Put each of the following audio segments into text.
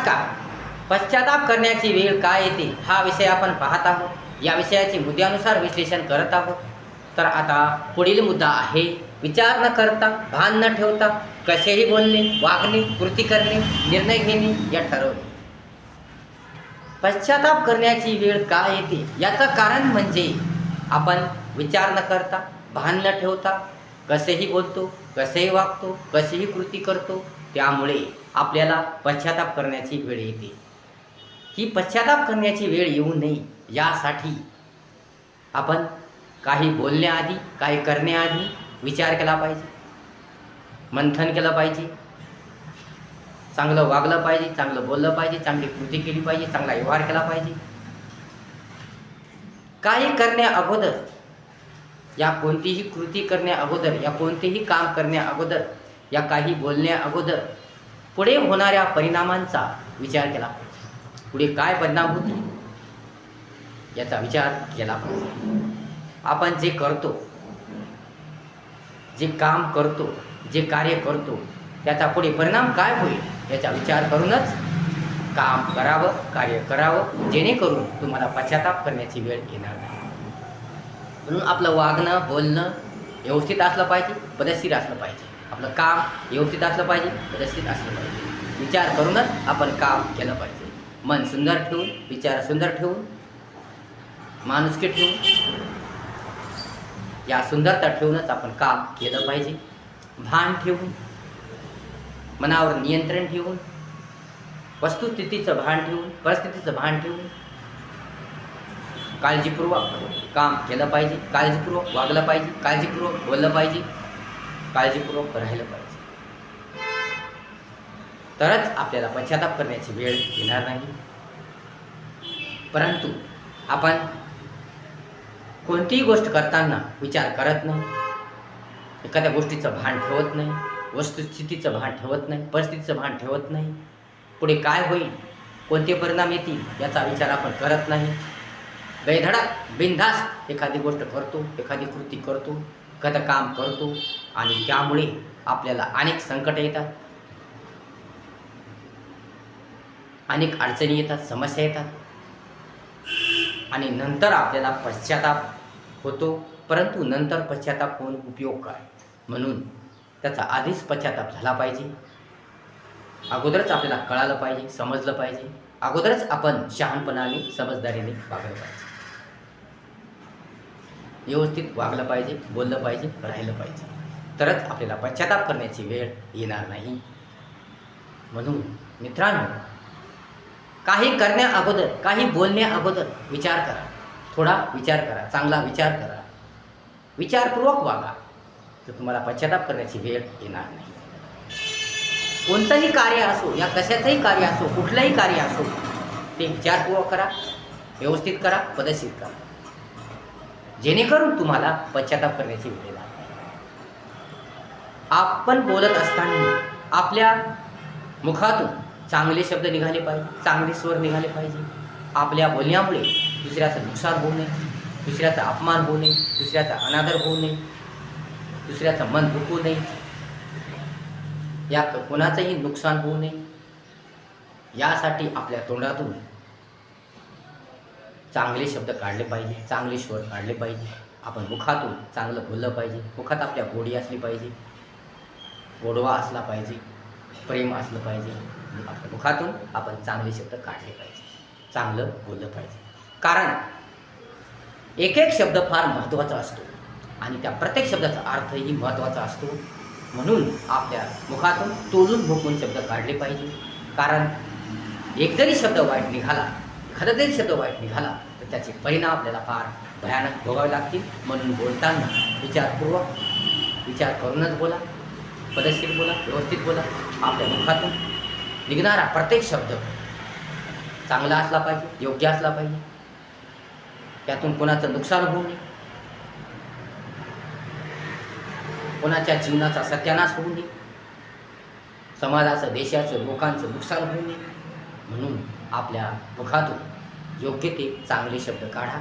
नमस्कार. पश्चाताप करण्याची वेळ काय येते हा विषय आपण पाहत आहोत. या विषयाचे मुद्द्यानुसार विश्लेषण करत आहोत. तर आता पुढील मुद्दा आहे विचार न करता भान न ठेवता कसेही बोलणे वागणे कृती करणे निर्णय घेणे या ठरवणे. पश्चाताप करण्याची वेळ काय येते याचं कारण म्हणजे आपण विचार न करता भान न ठेवता कसेही बोलतो कसेही वागतो कसेही कृती करतो त्यामुळे आपल्याला पश्चाताप करण्याची वेळ येते. ही पश्चाताप करण्याची वेळ येऊ नये यासाठी आपण काही बोलण्याआधी काही करण्याआधी विचार केला पाहिजे. मंथन केलं पाहिजे. चांगलं वागलं पाहिजे चांगलं बोललं पाहिजे चांगली कृती केली पाहिजे चांगला व्यवहार केला पाहिजे. काही करण्या अगोदर या कोणतीही कृती करण्या अगोदर या कोणतेही काम करण्या अगोदर या काही बोलण्या अगोदर पुढे होणाऱ्या परिणामांचा विचार केला पाहिजे. पुढे काय परिणाम होतील? याचा विचार केला पाहिजे. आपण जे करतो जे काम करतो जे कार्य करतो त्याचा पुढे परिणाम काय होईल? याचा विचार करूनच काम करावं कार्य करावं जेणेकरून तुम्हाला पश्चाताप करण्याची वेळ येणार नाही. म्हणून आपलं वागणं बोलणं व्यवस्थित असलं पाहिजे पदस्थिर असलं पाहिजे. आपलं काम व्यवस्थित असलं पाहिजे व्यवस्थित असलं पाहिजे. विचार करूनच आपण काम केलं पाहिजे. मन सुंदर ठेवून विचार सुंदर ठेवून माणुसकी ठेवून या सुंदरता ठेवूनच आपण काम केलं पाहिजे. भान ठेवून मनावर नियंत्रण ठेवून वस्तुस्थितीचं भान ठेवून परिस्थितीचं भान ठेवून काळजीपूर्वक काम केलं पाहिजे. काळजीपूर्वक वागलं पाहिजे काळजीपूर्वक बोललं पाहिजे. काळजीपूर्वक राहिलं पाहिजे. तरच आपल्याला पश्चाताप करण्याची वेळ येणार नाही. परंतु आपण कोणतीही गोष्ट करताना विचार करत नाही. एखाद्या गोष्टीचं भान ठेवत नाही वस्तुस्थितीचं भान ठेवत नाही परिस्थितीचं भान ठेवत नाही. पुढे काय होईल कोणते परिणाम येतील याचा विचार आपण करत नाही. बेधडक बिनधास्त एखादी गोष्ट करतो एखादी कृती करतो. एखादं काम करतो आणि त्यामुळे आपल्याला अनेक संकट येतात. अनेक अडचणी येतात समस्या येतात. आणि नंतर आपल्याला पश्चाताप होतो परंतु नंतर पश्चाताप होऊन उपयोग काय? म्हणून त्याचा आधीच पश्चाताप झाला पाहिजे. अगोदरच आपल्याला कळालं पाहिजे समजलं पाहिजे. अगोदरच आपण शहाणपणाने समजदारीने वागलं पाहिजे. व्यवस्थित वागलं पाहिजे बोललं पाहिजे राहिलं पाहिजे. तरच आपल्याला पश्चाताप करण्याची वेळ येणार नाही. म्हणून मित्रांनो काही करण्या अगोदर काही बोलण्या अगोदर विचार करा. थोडा विचार करा चांगला विचार करा. विचारपूर्वक वागा. तर तुम्हाला पश्चाताप करण्याची वेळ येणार नाही. कोणतंही कार्य असो या कशाचंही कार्य असो कुठलंही कार्य असो ते विचारपूर्वक करा व्यवस्थित करा पदशीर करा. जेणेकरून तुम्हाला पश्चाताप करण्याची वेळ लागते आपण बोलत असताना आपल्या मुखातून चांगले शब्द निघाले पाहिजे चांगले स्वर निघाले पाहिजे. आपल्या बोलण्यामुळे दुसऱ्याचं नुकसान होऊ नये दुसऱ्याचा अपमान होऊ नये दुसऱ्याचा अनादर होऊ नये दुसऱ्याचं मन दुखू नये. या कोणाचंही नुकसान होऊ नये. यासाठी आपल्या तोंडातून चांगले शब्द काढले पाहिजे चांगले स्वर काढले पाहिजे. आपण मुखातून चांगलं बोललं पाहिजे. मुखात आपल्या गोडी असली पाहिजे. गोडवा असला पाहिजे. प्रेम असलं पाहिजे. आपल्या मुखातून आपण चांगले शब्द काढले पाहिजे. चांगलं बोललं पाहिजे. कारण एक एक शब्द फार महत्त्वाचा असतो. आणि त्या प्रत्येक शब्दाचा अर्थही महत्त्वाचा असतो. म्हणून आपल्या मुखातून तोलून भोकून शब्द काढले पाहिजे. कारण एक जरी शब्द वाईट निघाला खरं तरी शब्द वाईट निघाला तर त्याचे परिणाम आपल्याला फार भयानक भोगावे लागतील. म्हणून बोलताना विचारपूर्वक विचार करूनच बोला पदशीर बोला व्यवस्थित बोला आपल्या मुखातून निघणारा प्रत्येक शब्द चांगला असला पाहिजे योग्य असला पाहिजे. त्यातून कोणाचं नुकसान होऊ नये. कोणाच्या जीवनाचा सत्यानाश होऊ नये. समाजाचं देशाचं लोकांचं नुकसान होऊ नये. म्हणून आपल्या मुखातून योग्य ते चांगले शब्द काढा.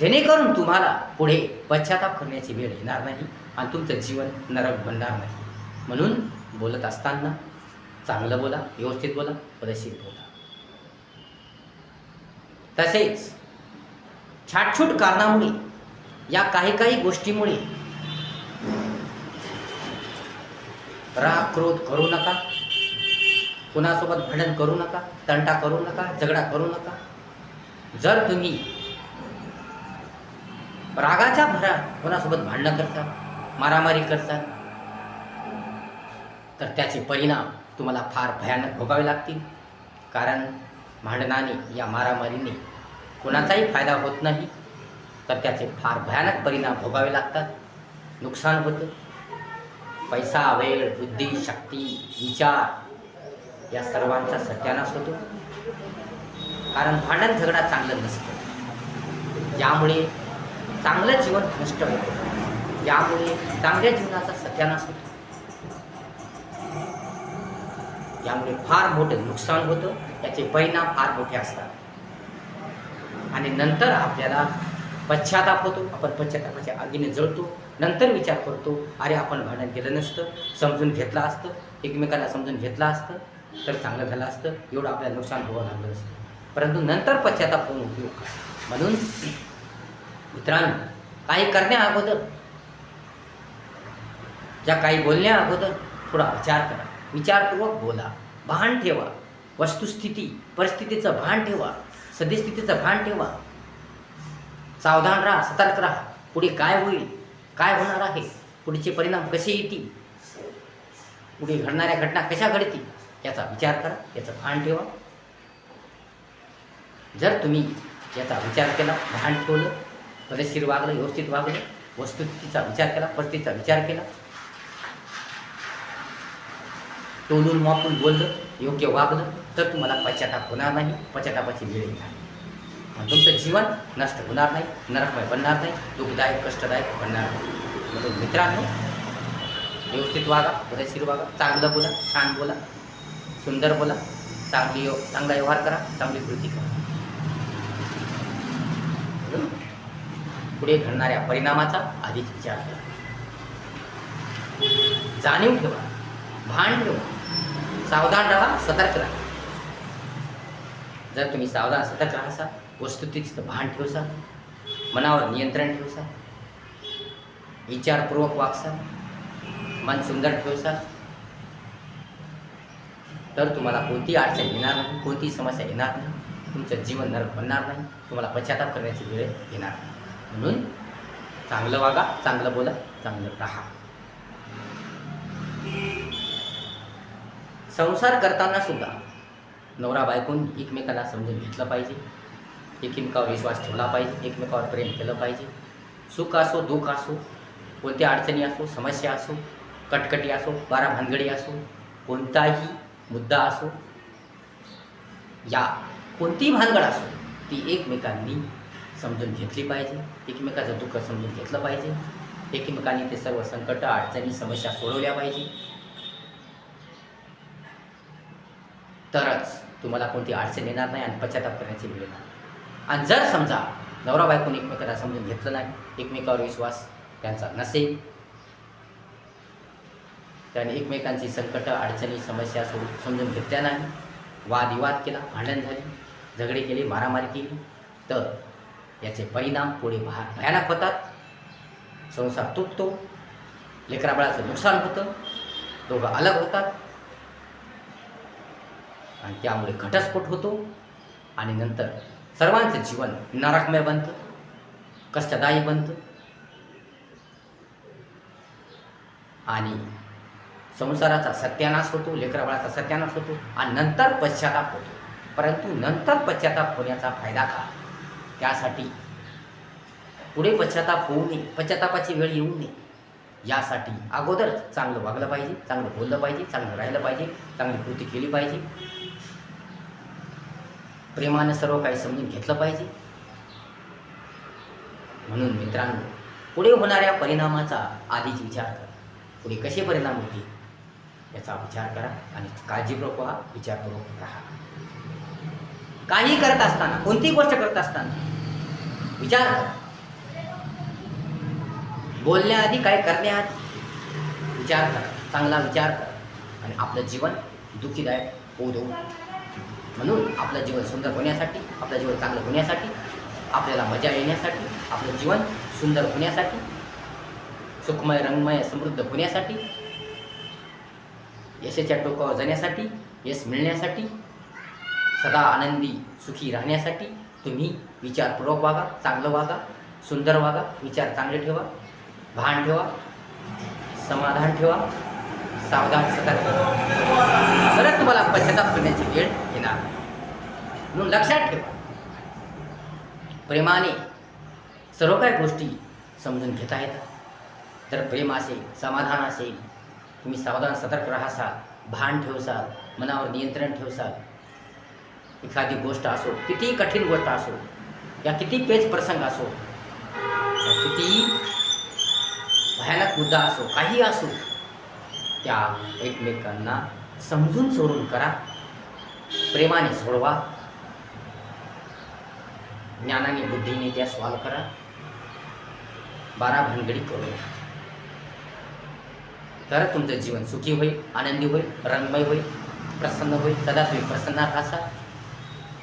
जेणेकरून तुम्हाला पुढे पश्चाताप करण्याची वेळ येणार नाही आणि तुमचं जीवन नरक बनणार नाही. म्हणून बोलत असताना चांगलं बोला व्यवस्थित बोला पदशीर बोला. तसेच छाटछूट कारणामुळे या काही काही गोष्टीमुळे राग क्रोध करू नका. कुणासोबत भांडण करू नका तंटा करू नका झगडा करू नका. जर तुम्ही रागाच्या भरात कोणासोबत भांडणं करता मारामारी करता तर त्याचे परिणाम तुम्हाला फार भयानक भोगावे लागतील. कारण भांडणाने या मारामारीने कोणाचाही फायदा होत नाही तर त्याचे फार भयानक परिणाम भोगावे लागतात. नुकसान होतं. पैसा वेळ बुद्धी शक्ती विचार या सर्वांचा सत्यानाश होतो. कारण भांडण झगडा चांगलं नसतं. यामुळे चांगलं जीवन नष्ट होतं. यामुळे चांगल्या जीवनाचा सत्यानाश होतो. यामुळे फार मोठं नुकसान होतं. याचे परिणाम फार मोठे असतात. आणि नंतर आपल्याला पश्चाताप होतो. आपण पश्चातापाच्या आगीने जळतो. नंतर विचार करतो अरे आपण भांडण केलं नसतं. समजून घेतलं असतं. एकमेकाला समजून घेतलं असतं. तर चांगलं झालं असतं. एवढं आपल्याला नुकसान होवं लागलं असतं. परंतु नंतर पश्चाताप होऊन उपयोग काय म्हणून मित्रांनो काही करण्या अगोदर ज्या काही बोलण्या अगोदर थोडा विचार करा. विचारपूर्वक बोला. भान ठेवा. वस्तुस्थिती परिस्थितीचं भान ठेवा. सद्यस्थितीचं भान ठेवा. सावधान राहा सतर्क राहा. पुढे काय होईल काय होणार आहे पुढचे परिणाम कसे येतील पुढे घडणाऱ्या घटना कशा घडतील याचा विचार करा याचं भान ठेवा. जर तुम्ही याचा विचार केला भान ठेवलं पदशीर वागलं व्यवस्थित वागलं वस्तुस्थितीचा विचार केला परिस्थितीचा विचार केला टोलून मापून बोललं योग्य वागलं तर तुम्हाला पश्चाताप होणार नाही पश्चातापाची वेळ येणार नाही. तुमचं जीवन नष्ट होणार नाही नरकमय बनणार नाही दुःखदायक कष्टदायक बनणार नाही. म्हणून मित्रांनो व्यवस्थित वागा पदशीर वागा चांगलं बोला छान बोला. सुंदर बोला. चांगली चांगला व्यवहार करा चांगली कृती करा. पुढे घडणाऱ्या परिणामाचा आधीच विचार करा. जाणीव ठेवा भान ठेवा सावधान राहा सतर्क राहा. जर तुम्ही सावधान सतर्क राहासा वस्तुस्थितीचं भान ठेवसा मनावर नियंत्रण ठेवसा विचारपूर्वक वागसा मन सुंदर ठेवसा तर तुम्हाला कोणती अडचण येणार नाही कोणतीही समस्या येणार नाही तुमचं जीवन नरक बनणार नाही तुम्हाला पश्चाताप करण्याची वेळ येणार नाही. म्हणून चांगलं वागा चांगलं बोला चांगलं राहा. संसार करताना सुद्धा नवरा बायकून एकमेकाला समजून घेतलं पाहिजे एकमेकावर विश्वास ठेवला पाहिजे एकमेकावर प्रेम केलं पाहिजे. सुख असो दुःख असो कोणत्या अडचणी असो समस्या असो कटकटी असो बारा भानगडी असो कोणताही मुद्दा असो या कोणतीही भानगड असो ती एकमेकांनी समजून घेतली पाहिजे एकमेकाचं दुःख समजून घेतलं पाहिजे एकमेकांनी ते सर्व संकट अडचणी समस्या सोडवल्या पाहिजे. तरच तुम्हाला कोणती अडचण येणार नाही आणि पश्चाताप करण्याची वेळ येणार आणि जर समजा नवरा बायकोने एकमेकाला समजून घेतलं नाही एकमेकावर विश्वास त्यांचा नसेल त्याने एकमेकांची संकट अडचणी समस्या सोड समजून घेतल्या नाही. वादविवाद केला भांडण झाले झगडे केले मारामारी केली. तर याचे परिणाम पुढे भा भयानक होतात. संसार तुटतो. लेकराबाळाचं नुकसान होतं. दोघं अलग होतात. आणि त्यामुळे घटस्फोट होतो. आणि नंतर सर्वांचं जीवन नरकमय बनतं. कष्टदायी बनतं. आणि संसाराचा सत्यानाश होतो लेकराबाळाचा सत्यानाश होतो आणि नंतर पश्चाताप होतो. परंतु नंतर पश्चाताप होण्याचा फायदा का? त्यासाठी पुढे पश्चाताप होऊ नये पश्चातापाची वेळ येऊ नये. यासाठी अगोदर चांगलं वागलं पाहिजे चांगलं बोललं पाहिजे चांगलं राहिलं पाहिजे चांगली कृती केली पाहिजे. प्रेमानं सर्व काही समजून घेतलं पाहिजे. म्हणून मित्रांनो पुढे होणाऱ्या परिणामाचा आधीच विचार करा. पुढे कसे परिणाम होतील? याचा विचार करा आणि काळजीपूर्वक व्हा विचारपूर्वक राहा. काही करत असताना कोणतीही गोष्ट करत असताना विचार करा. बोलण्याआधी काय करण्याआधी विचार करा चांगला विचार करा आणि आपलं जीवन दुःखीदायक होऊ देऊ. म्हणून आपलं जीवन सुंदर होण्यासाठी आपलं जीवन चांगलं होण्यासाठी आपल्याला मजा येण्यासाठी आपलं जीवन सुंदर होण्यासाठी सुखमय रंगमय समृद्ध होण्यासाठी यशाच्या टोकावर जाण्यासाठी यश मिळण्यासाठी सदा आनंदी सुखी राहण्यासाठी तुम्ही विचारपूर्वक वागा चांगलं वागा सुंदर वागा विचार चांगले ठेवा भान ठेवा समाधान ठेवा सावधान सतर्क परत तुम्हाला पश्चाताप करण्याची वेळ येणार म्हणून लक्षात ठेवा. प्रेमाने सर्व काही गोष्टी समजून घेता येतात. तर प्रेम असेल समाधान असेल तुम्ही सावधान सतर्क राहासाल भान ठेवसाल मनावर नियंत्रण ठेवसाल. एखादी गोष्ट असो कितीही कठीण गोष्ट असो या किती पेच प्रसंग असो या कितीही भयानक मुद्दा असो काही असो त्या एकमेकांना समजून सोडून करा. प्रेमाने सोडवा. ज्ञानाने बुद्धीने त्या सॉल्व करा. बारा भानगडी करू नका. तर तुमचं जीवन सुखी होईल आनंदी होईल रंगमय होईल प्रसन्न होईल सदा तुम्ही प्रसन्न असा.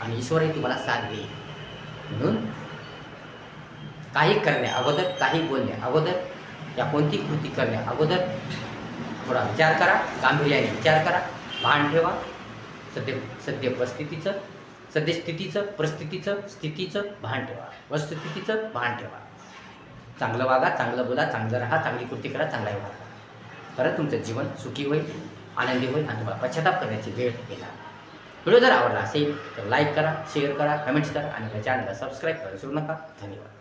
आणि ईश्वरही तुम्हाला साथ देईल. म्हणून काही करण्या अगोदर काही बोलण्या अगोदर या कोणती कृती करण्या अगोदर थोडा विचार करा गांभीर्याने विचार करा भान ठेवा. सद्य सद्य परिस्थितीचं सद्यस्थितीचं परिस्थितीचं स्थितीचं भान ठेवा. वस्तुस्थितीचं भान ठेवा. चांगलं वागा चांगलं बोला चांगलं राहा चांगली कृती करा चांगला वागा परत तुमचं जीवन सुखी होईल आनंदी होईल आणि तुम्हाला पश्चाताप करण्याची वेळ येणार. व्हिडिओ जर आवडला असेल तर लाईक करा शेअर करा कमेंट्स करा आणि आपल्या चॅनलला सबस्क्राईब करा विसरू नका. धन्यवाद.